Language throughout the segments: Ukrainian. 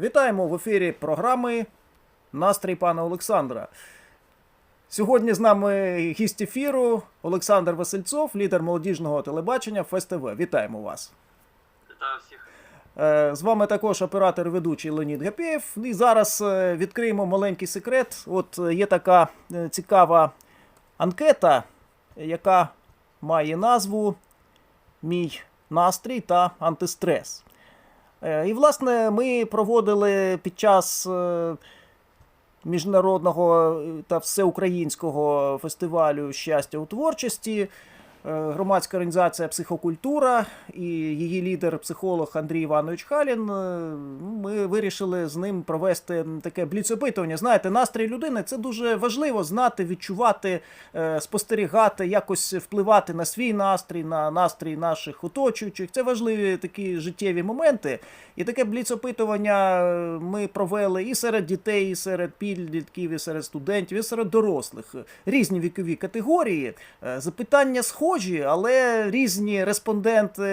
Вітаємо в ефірі програми Настрій пана Олександра. Сьогодні з нами гість ефіру Олександр Васильцов, лідер молодіжного телебачення ФСТВ. Вітаємо вас. Вітаю всіх. Е, З вами також оператор ведучий Леонід Гапєєв. І зараз е, відкриємо маленький секрет. От е, є така цікава анкета, яка має назву Мій настрій та антистрес. Е, І, власне, ми проводили під час е, міжнародного е, та всеукраїнського фестивалю щастя у творчості. Е, Громадська організація Психокультура і її лідер, психолог Андрій Іванович Халін. е, Ми вирішили з ним провести таке бліцопитування. Знаєте, настрій людини це дуже важливо знати, відчувати, е, спостерігати, якось впливати на свій настрій, на настрій наших оточуючих. Це важливі такі життєві моменти. І таке бліцопитування ми провели і серед дітей, і серед підлітків, і серед студентів, і серед дорослих. Різні вікові категорії. Запитання схожі, але різні респонденти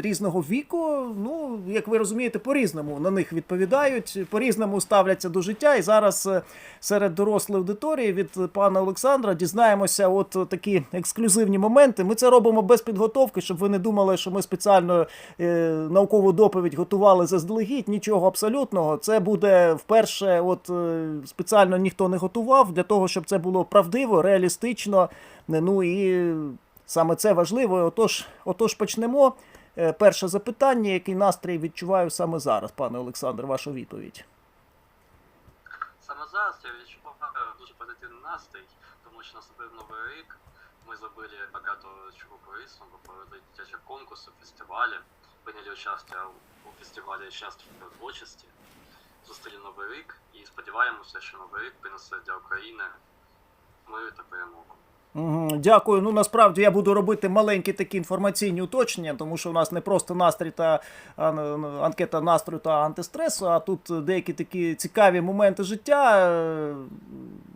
різного віку, ну, як ви розумієте, по-різному на них відповідають, по-різному ставляться до життя. І зараз е, серед дорослої аудиторії від пана Олександра дізнаємося от такі ексклюзивні моменти. Ми це робимо без підготовки, щоб ви не думали, що ми спеціально е, наукову доповідь готували заздалегідь. Нічого абсолютного. Це буде вперше, от е, спеціально ніхто не готував для того, щоб це було правдиво, реалістично. Ну і саме це важливо. Отож, отож почнемо. Е, Перше запитання, який настрій відчуваю саме зараз, пане Олександр, ваша відповідь. Саме зараз я відчуваю дуже позитивний настрій, тому що наступив новий рік. Ми зробили багато чого корисного, провели дитячі конкурси, фестивалі, прийняли участь у фестивалі щастя творчості, зустріли новий рік і сподіваємося, що новий рік принесе для України мир та перемогу. Дякую. Ну насправді я буду робити маленькі такі інформаційні уточнення, тому що у нас не просто настрій та анкета настрою та антистресу, а тут деякі такі цікаві моменти життя. Е,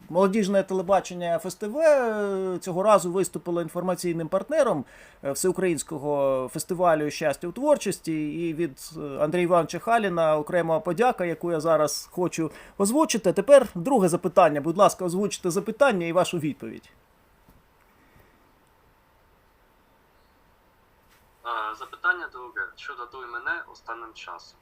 Молодіжне телебачення ФСТВ е, цього разу виступило інформаційним партнером е, всеукраїнського фестивалю щастя у творчості. І від Андрія Івановича Халіна окрема подяка, яку я зараз хочу озвучити. Тепер друге запитання. Будь ласка, озвучте запитання і вашу відповідь. Запитання друге, що датує мене останнім часом.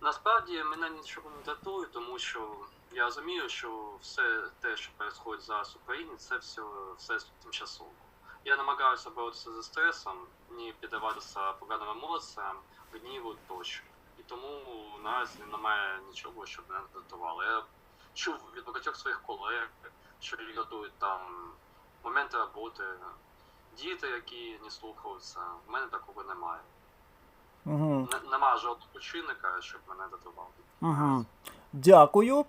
Насправді мене нічого не датує, тому що я розумію, що все те, що відбувається зараз в Україні, це все, все тимчасово. Я намагаюся боротися зі стресом, не піддаватися поганим емоціям, гніву тощо. І тому наразі немає нічого, що мене датувало. Я чув від багатьох своїх колег, що датують там моменти роботи, діти, які не слухаються. В мене такого немає. Угу. Н- Нема жодного чинника, щоб мене датував. Угу. Дякую.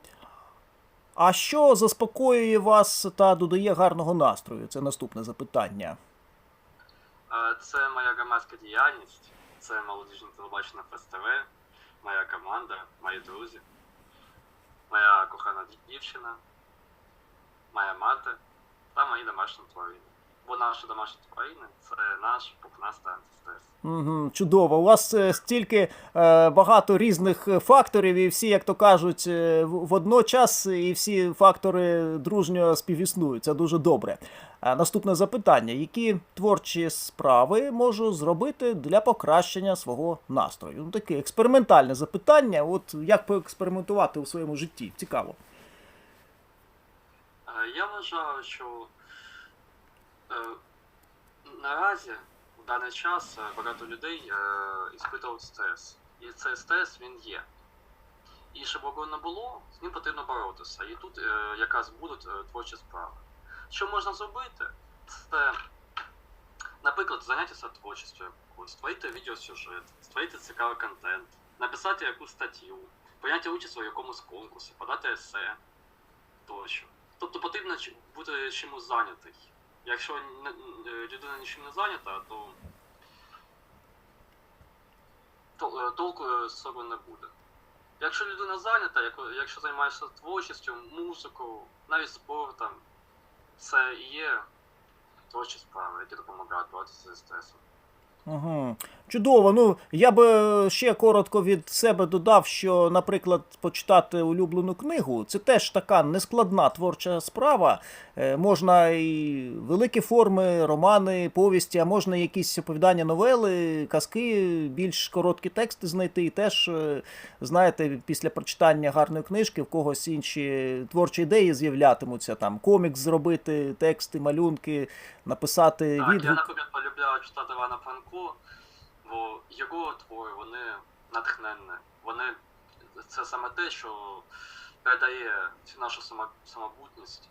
А що заспокоює вас та додає гарного настрою? Це наступне запитання. Е, Це моя громадська діяльність, це молодіжне телебачення ФСТВ, моя команда, мої друзі, моя кохана дівчина, моя мати та мої домашні тварини. Бо наші домашні тварини це наш пухнастий антистрес. Угу, чудово. У вас е, стільки е, багато різних е, факторів, і всі, як то кажуть, е, в- водночас, і всі фактори дружньо співіснують. Це дуже добре. Наступне запитання: які творчі справи можу зробити для покращення свого настрою? Ну, таке експериментальне запитання. От як поекспериментувати у своєму житті? Цікаво. Я вважаю, що наразі в даний час е, багато людей е, іспитують стрес. І цей стрес він є. І щоб його не було, з ним потрібно боротися. І тут е, якраз будуть е, творчі справи. Що можна зробити? Це, наприклад, зайнятися творчістю якоюсь, створити відеосюжет, створити цікавий контент, написати якусь статтю, прийняти участь у якомусь конкурсі, подати есе тощо. Тобто потрібно бути чимось зайнятий. Якщо е, людина нічим не зайнята, то, е, толку з собою не буде. Якщо людина зайнята, якщо займаєшся творчістю, музикою, навіть спортом, це і є творчі справи, які допомагають боротися зі стресом. Угу. Чудово. Ну, я би е, ще коротко від себе додав, що, наприклад, почитати улюблену книгу це теж така нескладна творча справа. Е, можна і великі форми, романи, повісті, а можна якісь оповідання, новели, казки, більш короткі тексти знайти. І теж, е, знаєте, після прочитання гарної книжки в когось інші творчі ідеї з'являтимуться. Там комікс зробити, тексти, малюнки, написати Так, я, відгук. наприклад, полюбляю читати Івана Франко, бо його твори, вони натхненні. Вони це саме те, що передає всю нашу само- самобутність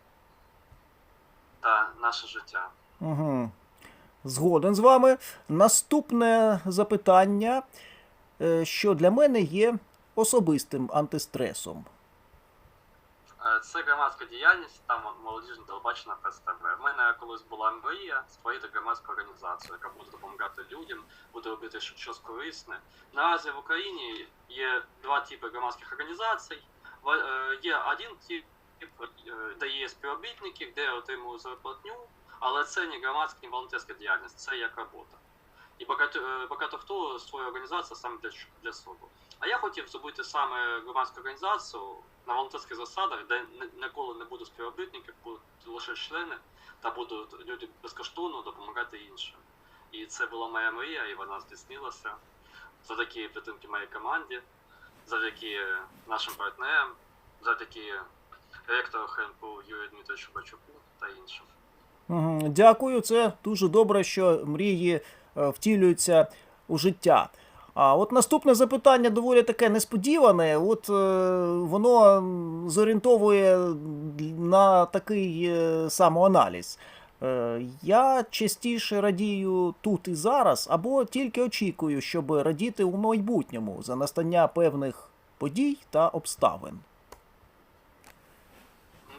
та наше життя. Угу. Згоден з вами. Наступне запитання, е, що для мене є особистим антистресом. Е, Це громадська діяльність та мо- молодіжне телебачення ПСТВ. В мене колись була мрія створити громадську організацію, яка буде допомагати людям, буде робити щось корисне. Наразі в Україні є два типи громадських організацій. Е, Є один тип, е, де є співробітники, де отримують зарплатню, але це не громадська, не волонтерська діяльність, це як робота. І багато, багато хто створює організацію саме для, для себе. А я хотів зробити саме громадську організацію на волонтерських засадах, де ніколи не буде співробітників, будуть лише члени, та будуть люди безкоштовно допомагати іншим. І це була моя мрія, і вона здійснилася завдяки підтримки моїй команді, завдяки нашим партнерам, завдяки ректору ХНПУ Юрію Дмитровичу Бачуку та іншим. Дякую, це дуже добре, що мрії е, втілюються у життя. А от наступне запитання доволі таке несподіване. От е, воно зорієнтовує на такий е, самоаналіз. Е, я частіше радію тут і зараз, або тільки очікую, щоб радіти у майбутньому за настання певних подій та обставин.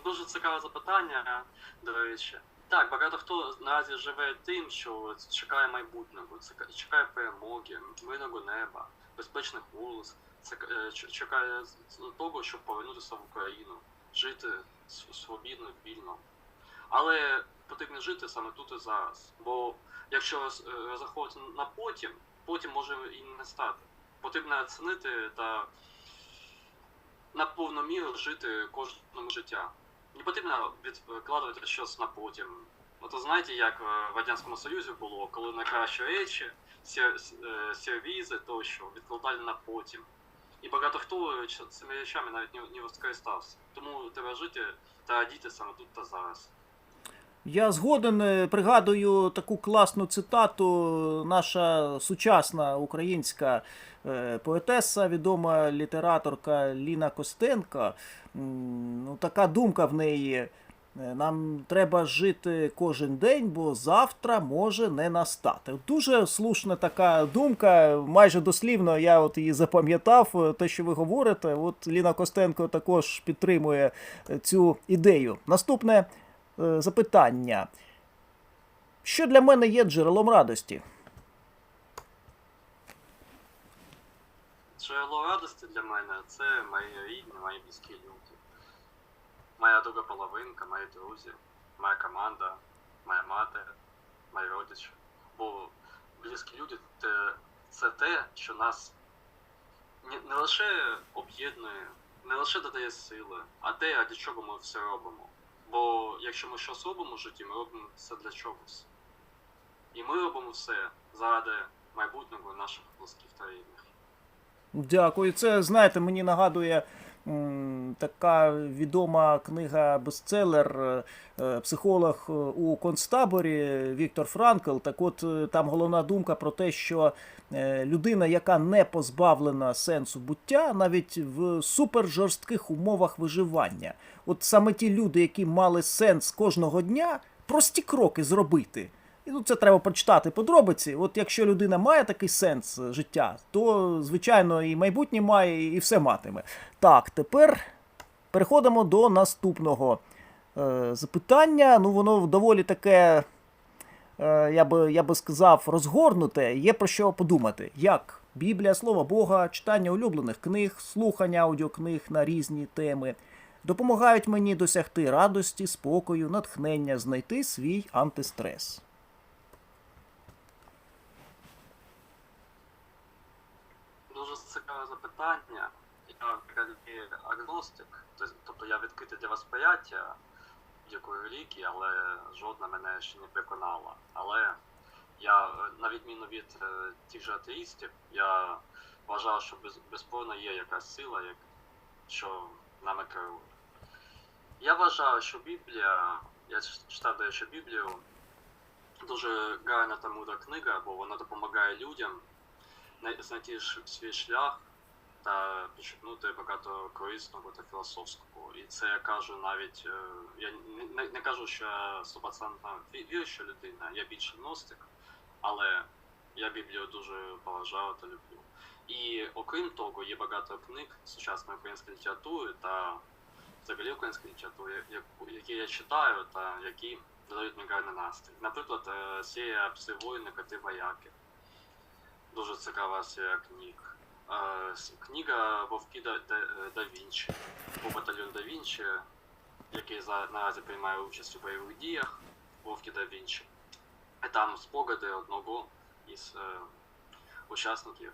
Дуже цікаве запитання, до речі. Так, багато хто наразі живе тим, що чекає майбутнього, чекає перемоги, мирного неба, безпечних вулиць, е, чекає того, щоб повернутися в Україну, жити свобідно, вільно. Але потрібно жити саме тут і зараз. Бо якщо е, розраховувати на потім, потім може і не стати. Потрібно оцінити та на повну міру жити кожному життя. Не потрібно відкладувати щось на потім. Ну то знаєте, як е, в Радянському Союзі було, коли найкращі речі, е, сервізи тощо відкладали на потім. І багато хто цими речами навіть не, не скористався. Тому треба жити та радіти саме тут та зараз. Я згоден, е, пригадую таку класну цитату. Наша сучасна українська е, поетеса, відома літераторка Ліна Костенко. Ну, така думка в неї. е, Нам треба жити кожен день, бо завтра може не настати. Дуже слушна така думка, майже дослівно я от її запам'ятав, те, що ви говорите. От Ліна Костенко також підтримує цю ідею. Наступне запитання. Що для мене є джерелом радості? Джерело радості для мене це мої рідні, мої близькі люди. Моя друга половинка, мої друзі, моя команда, моя мати, мої родичі. Бо близькі люди це, те, що нас не лише об'єднує, не лише додає сили, а те, ради чого ми все робимо. Бо якщо ми щось робимо в житті, ми робимо це для чогось. І ми робимо все заради майбутнього наших близьких та рідних. Дякую. Це, знаєте, мені нагадує така відома книга бестселер е, психолог е, у концтаборі Віктор Франкл. Так от е, там головна думка про те, що людина, яка не позбавлена сенсу буття, навіть в супержорстких умовах виживання. От саме ті люди, які мали сенс кожного дня, прості кроки зробити. І ну, це треба прочитати подробиці. От якщо людина має такий сенс е, життя, то звичайно і майбутнє має, і все матиме. Так, тепер переходимо до наступного е, запитання. Ну, воно доволі таке, е, я би, я би сказав, розгорнуте. Є про що подумати. Як Біблія, Слово Бога, читання улюблених книг, слухання аудіокниг на різні теми допомагають мені досягти радості, спокою, натхнення, знайти свій антистрес. Запитання. Я агностик, тобто- тобто я відкритий для восприяття будь-якої релігії, але жодна мене ще не переконала. Але я, на відміну від е, тих же атеїстів, я вважаю, що без, безспорно є якась сила, як, що нами керує. Я вважаю, що Біблія, я читав, до Біблію, дуже гарна та мудра книга, бо вона допомагає людям знайти свій шлях та підчеркнути багато корисного та філософського. І це я кажу навіть, е, я не, не, кажу, що я 100% віруюча людина, я більше гностик, але я Біблію дуже поважаю та люблю. І окрім того, є багато книг сучасної української літератури та взагалі української літератури, які я читаю та які додають мені гарний настрій. Наприклад, е, серія «Пси воїни, коти. Дуже цікава серія книг. Книга Вовки да, да, Вінчі, по батальйон Да Вінчі, який наразі приймає участь у бойових діях Вовки да Вінчі. Там спогади одного із е, учасників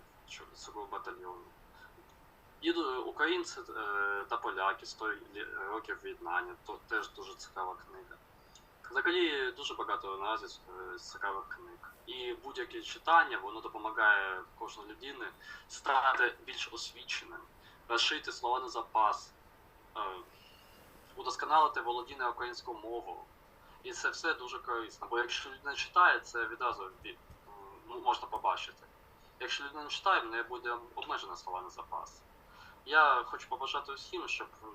цього- батальйону. І українці е, та поляки 100 років віднання, то теж дуже цікава книга. Взагалі дуже багато наразі е, цікавих книг. І будь-яке читання воно допомагає кожній людині стати більш освіченим, розширити слова на запас, е, удосконалити володіння українською мовою. І це все дуже корисно. Бо якщо людина читає, це відразу ві- м, можна побачити. Якщо людина не читає, в неї буде обмежена на запас. Я хочу побажати усім, щоб е,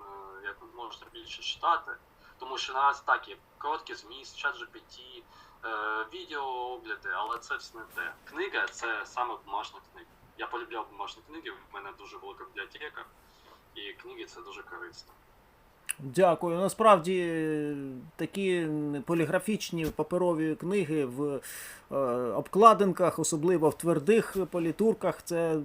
як можна більше читати, тому що наразі так є короткий зміст, чат GPT, е, відео огляди, але це все не те. Книга це саме бумажна книга. Я полюбляв бумажні книги, в мене дуже велика бібліотека, і книги це дуже корисно. Дякую. Насправді такі поліграфічні паперові книги в е, обкладинках, особливо в твердих політурках, це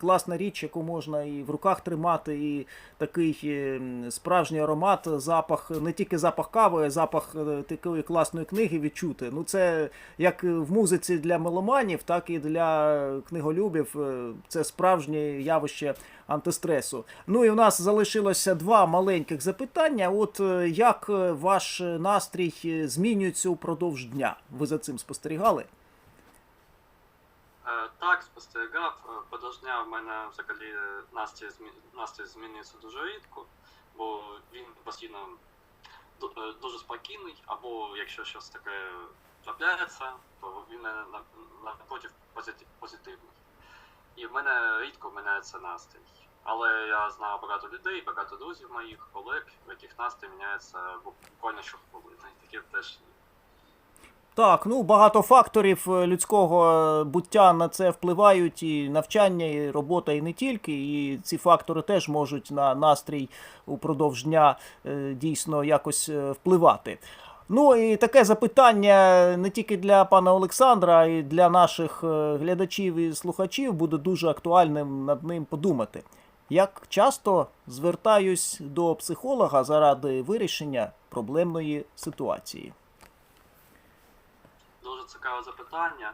класна річ, яку можна і в руках тримати, і такий е, справжній аромат, запах, не тільки запах кави, а запах е, такої класної книги відчути. Ну, це як в музиці для меломанів, так і для книголюбів. Це справжнє явище антистресу. Ну і у нас залишилося два маленьких запитання. От е, як е, ваш настрій е, змінюється упродовж дня? Ви за цим спостерігали? Так, спостерігав. Подовж дня в мене взагалі настрій, змі- настрій змінюється дуже рідко, бо він постійно дуже спокійний, або якщо щось таке трапляється, то він напротив позитивний. І в мене рідко міняється настрій. Але я знаю багато людей, багато друзів моїх, колег, в яких настрій міняється буквально щохвилини. Таке теж. Так, ну багато факторів е, людського е, буття на це впливають, і навчання, і робота, і не тільки. І ці фактори теж можуть на настрій упродовж дня е, дійсно якось впливати. Ну і таке запитання не тільки для пана Олександра, а й для наших глядачів і слухачів буде дуже актуальним над ним подумати. Як часто звертаюсь до психолога заради вирішення проблемної ситуації? Дуже цікаве запитання.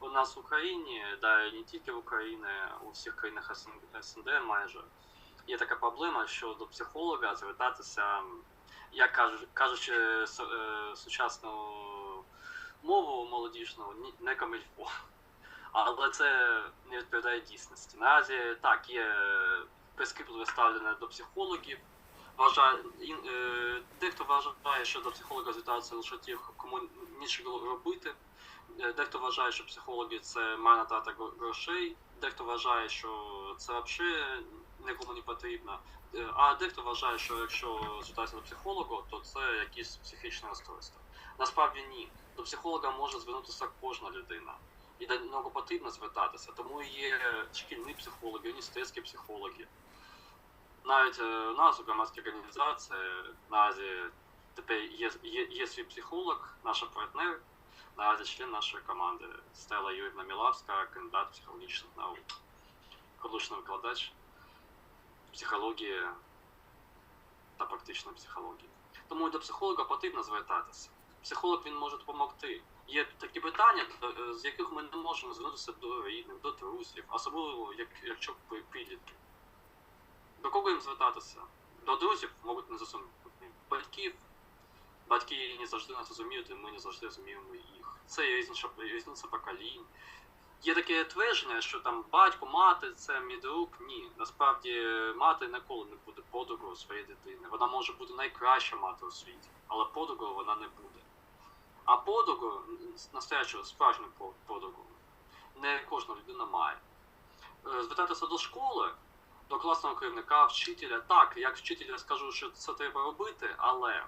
У нас в Україні, да і не тільки в Україні, у всіх країнах СНД майже є така проблема, що до психолога звертатися, як кажу- кажучи с- е, сучасну мову молодіжну, не камильфо. Але це не відповідає дійсності. Наразі так, є прискіпливе ставлення до психологів. Вважає, е, дехто вважає, що до психолога звертаються лише ті, кому нічого робити. Е, Дехто вважає, що психологи це марна трата грошей, дехто вважає, що це взагалі нікому не потрібно. Е, А дехто вважає, що якщо звертатися до психолога, то це якісь психічне розстройство. Насправді ні. До психолога може звернутися кожна людина. І до нього потрібно звертатися. Тому і є шкільні психологи, університетські психологи. Навіть е, у нас у громадській організації наразі тепер є, є, є свій психолог, наш партнер, наразі член нашої команди Стела Юрівна Мілавська, кандидат психологічних наук, колишній викладач психології та практичної психології. Тому до психолога потрібно звертатися. Психолог він може допомогти. Є такі питання, е, з яких ми не можемо звернутися до рідних, до друзів, особливо як, якщо підлітки. До кого їм звертатися? До друзів, мабуть, не зрозуміти. Батьків, батьки не завжди нас розуміють, і ми не завжди розуміємо їх. Це є різниця, різниця поколінь. Є таке твердження, що там батько, мати це мій друг. Ні, насправді мати ніколи не буде подругою своєї дитини. Вона може бути найкраща мати у світі, але подругою вона не буде. А подругу, настоячу справжню по- подругу, не кожна людина має. Е, Звертатися до школи, до класного керівника, вчителя. Так, як вчитель я скажу, що це треба робити, але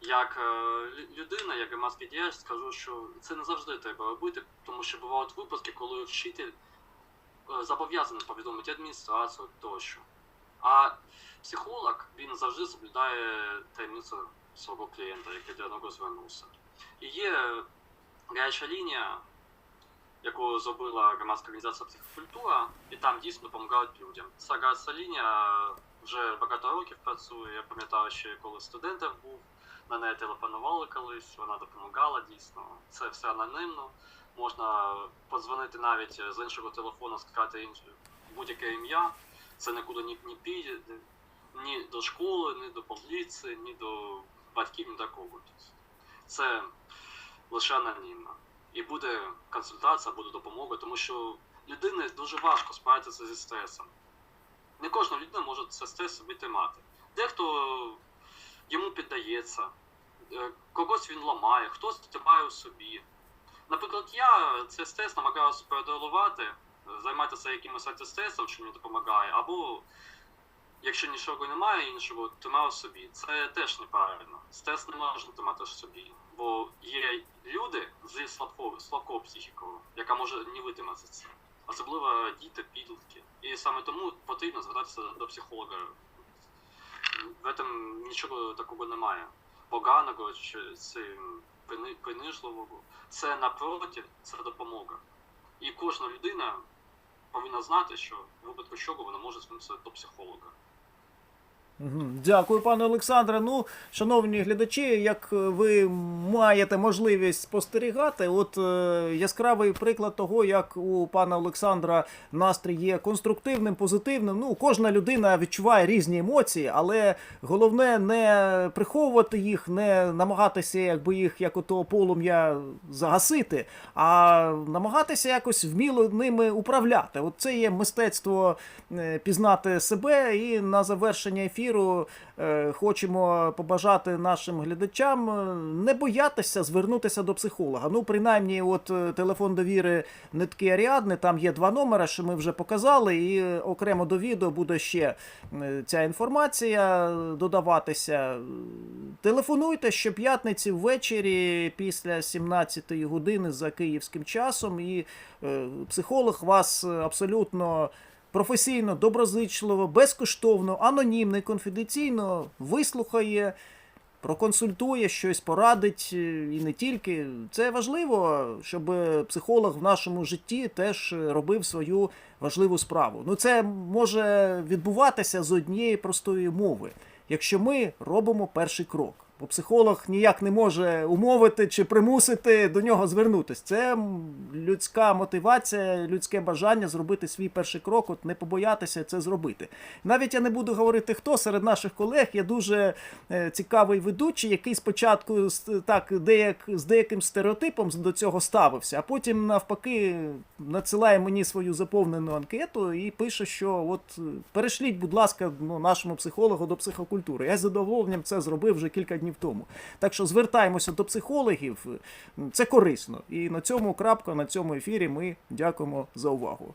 як е, людина, як громадський діяч, скажу, що це не завжди треба робити, тому що бувають випадки, коли вчитель е, зобов'язаний повідомити адміністрацію тощо. А психолог він завжди соблюдає таємницю свого клієнта, який до нього звернувся. І є гаряча лінія, яку зробила громадська організація психокультура, і там дійсно допомагають людям. Ця гаряча лінія вже багато років працює. Я пам'ятаю, ще коли студентів був, на неї телефонували колись, вона допомагала дійсно. Це все анонімно. Можна подзвонити навіть з іншого телефону, сказати будь-яке ім'я. Це нікуди ні, ні піде, ні до школи, ні до поліції, ні до батьків, ні до кого. Це лише анонімно. І буде консультація, буде допомога, тому що людині дуже важко справитися зі стресом. Не кожна людина може це стрес собі тримати. Дехто йому піддається, е, когось він ламає, хтось тримає у собі. Наприклад, я цей стрес намагаюся передолувати, займатися якимось антистресом, що мені допомагає, або якщо нічого немає іншого, тримаю в собі. Це теж неправильно. Стрес не можна тримати в собі. Бо є люди зі слабкою, слабкою психікою, яка може не витримати це. Особливо діти, підлітки. І саме тому потрібно звертатися до психолога. В этом нічого такого немає. Поганого чи принижливого. Це напроти, це допомога. І кожна людина повинна знати, що в випадку чого вона може звернутися до психолога. Дякую, пане Олександре. Ну, шановні глядачі, як е, ви маєте можливість спостерігати, от е, яскравий приклад того, як у пана Олександра настрій є конструктивним, позитивним. Ну, кожна людина відчуває різні емоції, але головне не приховувати їх, не намагатися, якби їх як ото полум'я загасити, а намагатися якось вміло ними управляти. От це є мистецтво е, пізнати себе. І на завершення ефіру е, хочемо побажати нашим глядачам е, не боятися звернутися до психолога. Ну, принаймні, от е, телефон довіри нитки Аріадни, там є два номери, що ми вже показали, і окремо до відео буде ще ця інформація додаватися. Телефонуйте щоп'ятниці ввечері після 17 години за київським часом, і психолог вас абсолютно професійно, доброзичливо, безкоштовно, анонімно і конфіденційно вислухає, проконсультує, щось порадить е, і не тільки. Це важливо, щоб психолог в нашому житті теж робив свою важливу справу. Ну, це може відбуватися з однієї простої мови, якщо ми робимо перший крок. Бо психолог ніяк не може умовити чи примусити до нього звернутися. Це людська мотивація, людське бажання зробити свій перший крок, от не побоятися це зробити. Навіть я не буду говорити, хто серед наших колег є дуже е, цікавий ведучий, який спочатку так деяк, з деяким стереотипом до цього ставився, а потім навпаки надсилає мені свою заповнену анкету і пише, що от перешліть, будь ласка, ну, нашому психологу до психокультури. Я з задоволенням це зробив вже кілька днів тому. Так що звертаємося до психологів, це корисно. І на цьому крапка, на цьому ефірі ми дякуємо за увагу.